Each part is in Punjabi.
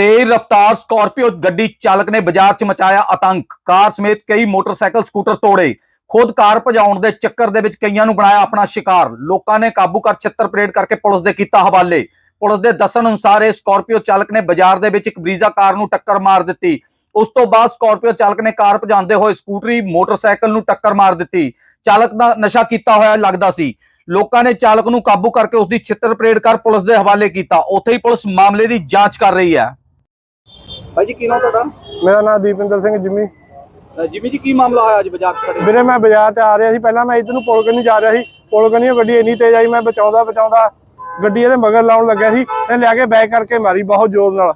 ਤੇਜ਼ ਰਫ਼ਤਾਰ ਸਕਾਰਪੀਓ ਗੱਡੀ ਚਾਲਕ ਨੇ ਬਾਜ਼ਾਰ 'ਚ ਮਚਾਇਆ ਆਤੰਕ। ਕਾਰ ਸਮੇਤ ਕਈ ਮੋਟਰਸਾਈਕਲ, ਸਕੂਟਰ ਤੋੜੇ। ਖੁਦ ਕਾਰ ਭਜਾਉਣ ਦੇ ਚੱਕਰ ਦੇ ਵਿੱਚ ਕਈਆਂ ਨੂੰ ਬਣਾਇਆ ਆਪਣਾ ਸ਼ਿਕਾਰ। ਲੋਕਾਂ ਨੇ ਕਾਬੂ ਕਰ ਛਿੱਤਰ ਪਰੇਡ ਕਰਕੇ ਪੁਲਿਸ ਦੇ ਕੀਤਾ ਹਵਾਲੇ। ਪੁਲਿਸ ਦੇ ਦੱਸਣ ਅਨੁਸਾਰ ਇਹ ਸਕਾਰਪੀਓ ਚਾਲਕ ਨੇ ਬਾਜ਼ਾਰ ਦੇ ਵਿੱਚ ਇੱਕ ਬਰੀਜ਼ਾ ਕਾਰ ਨੂੰ ਟੱਕਰ ਮਾਰ ਦਿੱਤੀ। ਉਸ ਤੋਂ ਬਾਅਦ ਸਕਾਰਪੀਓ ਚਾਲਕ ਨੇ ਕਾਰ ਭਜਾਉਂਦੇ ਹੋਏ ਸਕੂਟਰੀ, ਮੋਟਰਸਾਈਕਲ ਨੂੰ ਟੱਕਰ ਮਾਰ ਦਿੱਤੀ। ਚਾਲਕ ਦਾ ਨਸ਼ਾ ਕੀਤਾ ਹੋਇਆ ਲੱਗਦਾ ਸੀ। ਲੋਕਾਂ ਨੇ ਚਾਲਕ ਨੂੰ ਕਾਬੂ ਕਰਕੇ ਉਸ ਦੀ ਛਿੱਤਰ ਪਰੇਡ ਕਰ ਪੁਲਿਸ ਦੇ ਹਵਾਲੇ ਕੀਤਾ। ਉੱਥੇ ਹੀ ਪੁਲਿਸ ਮਾਮਲੇ ਦੀ ਜਾਂਚ ਕਰ ਰਹੀ ਹੈ। ਭਾਈ ਜੀ ਕੀ ਨਾਮ ਤੁਹਾਡਾ? ਮੇਰਾ ਨਾਮ ਦੀਪਿੰਦਰ ਸਿੰਘ ਜਿੰਮੀ। ਜਿਮੀ ਜੀ ਕੀ ਮਾਮਲਾ ਹੋਇਆ ਅੱਜ ਬਾਜ਼ਾਰ 'ਚ ਖੜੇ ਵੀਰੇ ਮੈਂ ਬਾਜ਼ਾਰ ਤੇ ਆ ਰਿਹਾ ਸੀ। ਪਹਿਲਾਂ ਮੈਂ ਇੱਧਰ ਨੂੰ ਪੁਲ ਕੰਨੀ ਜਾ ਰਿਹਾ ਸੀ। ਪੁਲ ਕੰਨੀ ਗੱਡੀ ਇੰਨੀ ਤੇਜ਼ ਆਈ ਮੈਂ ਬਚਾਉਂਦਾ ਬਚਾਉਂਦਾ ਗੱਡੀ ਇਹਦੇ ਮਗਰ ਲਾਉਣ ਲੱਗਿਆ ਸੀ। ਇਹਨੇ ਲਿਆ ਕੇ ਬੈਕ ਕਰਕੇ ਮਾਰੀ ਬਹੁਤ ਜ਼ੋਰ ਨਾਲ।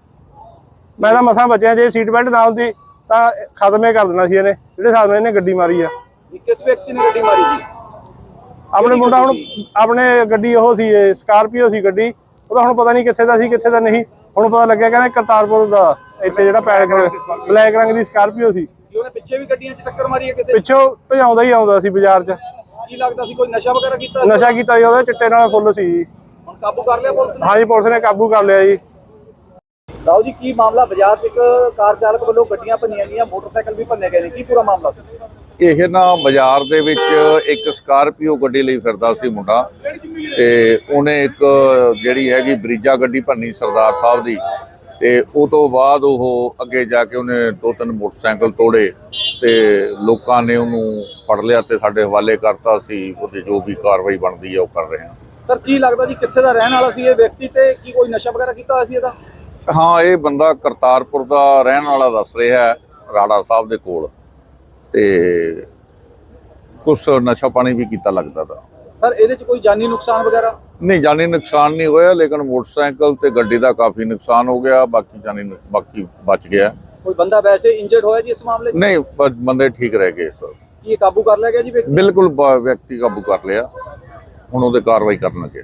ਮੈਂ ਤਾਂ ਮਸਾਂ ਬਚਿਆ ਜੇ ਸੀਟ ਬੈਲਟ ਨਾ ਹੁੰਦੀ ਤਾਂ ਖਤਮੇ ਕਰ ਦੇਣਾ ਸੀ ਇਹਨੇ। ਜਿਹੜੇ ਹਿਸਾਬ ਨਾਲ ਇਹਨੇ ਗੱਡੀ ਮਾਰੀ ਆ। ਕਿਸ ਵਿਅਕਤੀ ਨੇ ਗੱਡੀ ਮਾਰੀ ਜੀ? ਆਪਣੇ ਮੁੰਡਾ ਹੁਣ ਆਪਣੇ ਗੱਡੀ ਉਹ ਸੀ ਸਕਾਰਪੀਓ ਸੀ ਗੱਡੀ। ਉਹਦਾ ਹੁਣ ਪਤਾ ਨਹੀਂ ਕਿੱਥੇ ਦਾ ਸੀ ਕਿੱਥੇ ਦਾ ਨਹੀਂ। ਹੁਣ ਪਤਾ ਲੱਗਿਆ ਕਹਿੰਦੇ ਕਰਤਾਰਪੁਰ ਦਾ। ਇੱਥੇ ਜਿਹੜਾ ਪੈਰ ਬਲੈਕ ਰੰਗ ਦੀ ਸਕਾਰਪੀਓ ਸੀ। ਕੀ ਉਹਨੇ ਪਿੱਛੇ ਵੀ ਗੱਡੀਆਂ 'ਚ ਟੱਕਰ ਮਾਰੀ ਹੈ ਕਿਸੇ ਪਿੱਛੋਂ ਭਜਾਉਂਦਾ ਹੀ ਆਉਂਦਾ ਸੀ ਬਾਜ਼ਾਰ 'ਚ। ਕੀ ਲੱਗਦਾ ਸੀ ਕੋਈ ਨਸ਼ਾ ਵਗੈਰਾ ਕੀਤਾ? ਨਸ਼ਾ ਕੀਤਾ ਜੀ ਉਹਦਾ ਚਿੱਟੇ ਨਾਲ ਫੁੱਲ ਸੀ ਜੀ। ਹੁਣ ਕਾਬੂ ਕਰ ਲਿਆ ਪੁਲਿਸ ਨੇ? ਹਾਂਜੀ ਪੁਲਿਸ ਨੇ ਕਾਬੂ ਕਰ ਲਿਆ ਜੀ। ਲਾਓ ਜੀ ਕੀ ਮਾਮਲਾ? ਬਾਜ਼ਾਰ 'ਚ ਇੱਕ ਕਾਰ ਚਾਲਕ ਵੱਲੋਂ ਗੱਡੀਆਂ ਭੰਨੀਆਂ ਗਈਆਂ ਮੋਟਰਸਾਈਕਲ ਵੀ ਭੰਨੇ ਗਏ ਨੇ। ਕੀ ਪੂਰਾ ਮਾਮਲਾ ਸੀ? ਇਹ ਨਾ ਬਾਜ਼ਾਰ ਦੇ ਵਿੱਚ ਇੱਕ ਸਕਾਰਪੀਓ ਗੱਡੀ ਲਈ ਫਿਰਦਾ ਸੀ ਮੁੰਡਾ ਤੇ ਉਹਨੇ ਇੱਕ ਜਿਹੜੀ ਹੈਗੀ ਬਰੀਜਾ ਗੱਡੀ ਭੰਨੀ ਸਰਦਾਰ ਸਾਹਿਬ ਦੀ। ਤੇ ਉਹ ਤੋਂ ਬਾਅਦ ਉਹ ਅੱਗੇ ਜਾ ਕੇ ਉਹਨੇ ਦੋ ਤਿੰਨ ਮੋਟਰਸਾਈਕਲ ਤੋੜੇ ਤੇ ਲੋਕਾਂ ਨੇ ਉਹਨੂੰ ਫੜ ਲਿਆ ਤੇ ਸਾਡੇ ਹਵਾਲੇ ਕਰਤਾ ਸੀ ਉਹਦੀ ਜੋ ਵੀ ਕਾਰਵਾਈ ਬਣਦੀ ਹੈ ਉਹ ਕਰ ਰਹੇ ਹਾਂ। ਸਰ ਕੀ ਲੱਗਦਾ ਜੀ ਕਿੱਥੇ ਦਾ ਰਹਿਣ ਵਾਲਾ ਸੀ ਇਹ ਵਿਅਕਤੀ ਤੇ ਕੀ ਕੋਈ ਨਸ਼ਾ ਵਗੈਰਾ ਕੀਤਾ ਹੋਇਆ ਸੀ ਇਹਦਾ? ਹਾਂ ਇਹ ਬੰਦਾ ਕਰਤਾਰਪੁਰ ਦਾ ਰਹਿਣ ਵਾਲਾ ਦੱਸ ਰਿਹਾ ਹੈ ਰਾੜਾ ਸਾਹਿਬ ਦੇ ਕੋਲ। ਤੇ ਕੁਛ ਨਸ਼ਾ ਪਾਣੀ ਵੀ ਕੀਤਾ ਲੱਗਦਾ ਦਾ ਸਰ ਇਹਦੇ 'ਚ ਕੋਈ ਜਾਨੀ ਨੁਕਸਾਨ ਵਗੈਰਾ? ਨਹੀਂ ਜਾਨੀ ਨੁਕਸਾਨ ਨਹੀਂ ਹੋਇਆ ਲੇਕਿਨ ਮੋਟਰਸਾਈਕਲ ਤੇ ਗੱਡੀ ਦਾ ਕਾਫੀ ਨੁਕਸਾਨ ਹੋ ਗਿਆ ਬਾਕੀ ਜਾਨੀ ਬਾਕੀ ਬਚ ਗਿਆ। ਕੋਈ ਬੰਦਾ ਵੈਸੇ ਇੰਜਰਡ ਹੋਇਆ ਜੀ ਇਸ ਮਾਮਲੇ 'ਚ? ਨਹੀਂ ਬ- ਬੰਦੇ ਠੀਕ ਰਹਿ ਗਏ ਸਰ। ਕੀ ਇਹ ਕਾਬੂ ਕਰ ਲਿਆ ਗਿਆ ਜੀ ਬਿਲਕੁਲ ਬ- ਵਿਅਕਤੀ ਕਾਬੂ ਕਰ ਲਿਆ। ਹੁਣ ਉਹਦੇ ਕਾਰਵਾਈ ਕਰਨ ਲੱਗੇ।